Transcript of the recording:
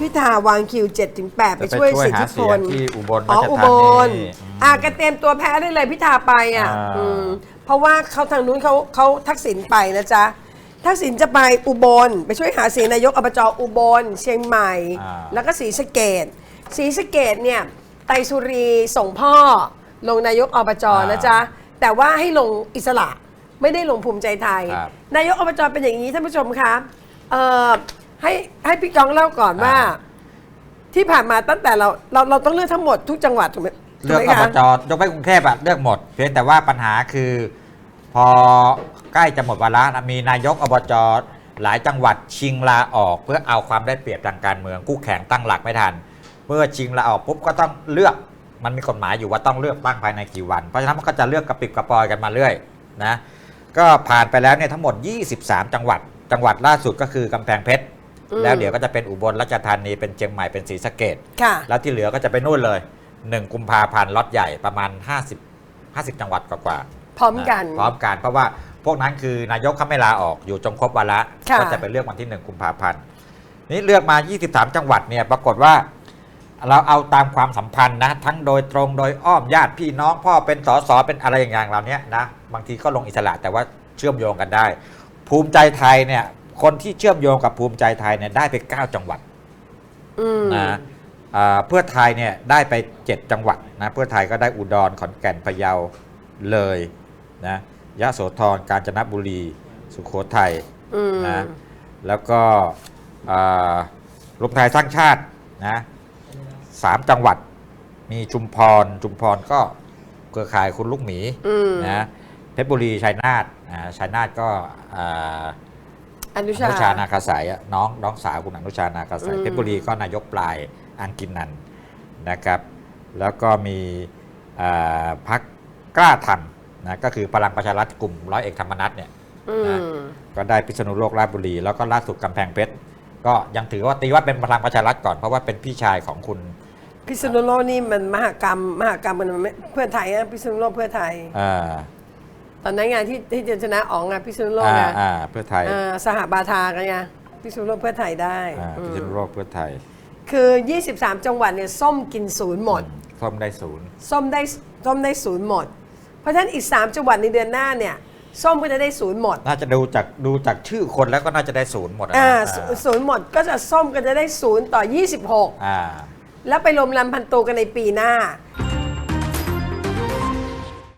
พิธาวางคิว7ถึง8ไปจะไปช่วยช่วยสิทหาธิพเสียลงที่อุบลอ๋อราชอุธาบนีลอะก็เตรียมตัวแพ้ได้เลยพิธาไปอะอ่าอืมเพราะว่าเขาทางนู้นเขาเขาทักษิณไปนะจ๊ะทักษิณจะไปอุบล ไปช่วยหาเสียงนายกอบจอุบล เชียงใหม่อ่าแล้วก็ศรีสะเกดศรีสะเกดเนี่ยไตรสุรีส่งพ่อลงนายกอบจนะจ๊ะแต่ว่าให้ลงอิสระไม่ได้ลงภูมิใจไทยครับนายกอบจเป็นอย่างนี้ท่านผู้ชมคะเอ่อ ให้ให้พี่กองเล่าก่อนว่าอ่า ที่ผ่านมาตั้งแต่เราเราเราต้องเลือกทั้งหมดทุกจังหวัดถูกไหมเลือกถูอบไหมจคะยกไปกรุงเทพอะเลือกหมด เพียงแต่ว่าปัญหาคือ พอใกล้จะหมดวาระนะมีนายกอบจหลายจังหวัดชิงลาออกเพื่อเอาความได้เปรียบทางการเมืองคู่แข่งตั้งหลักไม่ทัน เมื่อชิงลาออกปุ๊บก็ต้องเลือกมันมีกฎหมายอยู่ว่าต้องเลือกตั้งภายในกี่วัน เพราะฉะนั้นมันก็จะเลือกกระปิบกระปอยกันมาเรื่อยนะก็ผ่านไปแล้วเนี่ยทั้งหมด 23 จังหวัด จังหวัดล่าสุดก็คือกำแพงเพชร แล้วเดี๋ยวก็จะเป็นอุบลราชธานีเป็นเชียงใหม่เป็นศรีสะเกดค่ะ แล้วที่เหลือก็จะไปนู่นเลย 1 กุมภาพันธ์ล็อตใหญ่ประมาณ 50 50 จังหวัดกว่าๆพร้อมกัน พร้อมกันเพราะว่าพวกนั้นคือนายกเขาไม่ลาออกอยู่จนครบวาระค่ะ ก็จะไปเลือกวันที่ 1 กุมภาพันธ์นี่เลือกมา 23 จังหวัดเนี่ยปรากฏว่า เราเอาตามความสัมพันธ์นะ ทั้งโดยตรงโดยอ้อมญาติพี่น้องพ่อเป็นสสเป็นอะไรอย่างๆเหล่านี้นะบางทีก็ลงอิสระแต่ว่าเชื่อมโยงกันได้ ภูมิใจไทยเนี่ย คนที่เชื่อมโยงกับภูมิใจไทยเนี่ยได้ไป 9 จังหวัดอืมนะอ่าเพื่อไทยเนี่ยได้ไป 7 จังหวัดนะเพื่อไทยก็ได้อุดรขอนแก่นพะเยาเลยนะยะโสธรกาญจนบุรี สุโขทัยอืมนะแล้วก็อ่ารวมไทยสร้างชาตินะสามจังหวัดมีชุมพร ชุมพรก็เครือข่ายคุณลูกหมีอืมนะเพชรบุรีชัยนาทอ่าชัยนาทก็ อ่าอนุอชา นุชานาคาสายอะน้องน้องสาวคุณอนุชานาคาสายอืม เพชรบุรีก็นายกปลายอังกินนันท์นะครับ แล้วก็มีอ่าพักกล้าทำนะก็คือพลังประชารัฐกลุ่มร้อยเอกธรรมนัฐเนี่ย อืนะมก็ได้พิษณุโลกราชบุรี แล้วก็ล่าสุดกำแพงเพชรก็ยังถือว่าตีว่าเป็นพลังประชารัฐก่อนเพราะว่าเป็นพี่ชายของคุณพิษณุโลกนี่มันมหากรรมมหากรรมมันไม่เพื่อไทยนะพิษณุโลกเพื่อไทยอ่า ตอนนั้นไงที่ที่จะชนะอ๋องไงพิษณุโลกอ่าไงอ่าเพื่อไทยอ่าสหบาทากันไงพิษณุโลกเพื่อไทยได้อ่าอืพิมษณุโลกเพื่อไทยคือ 23 จังหวัดเนี่ยส้มกินศูนย์หมดส้มได้ศูนย์ ส้มได้ส้มได้ศูนย์หมด เพราะฉะนั้นอีก 3 จังหวัดในเดือนหน้าเนี่ยส้มก็จะได้ศูนย์หมดน่าจะดูจากดูจากชื่อคนแล้วก็น่าจะได้ศูนย์หมดอะนะอ่าอ่าศูนย์หมดก็จะส้มก็จะได้ศูนย์ต่อ 26 อ่า แล้วไปรวมลำพันตูกันในปีหน้า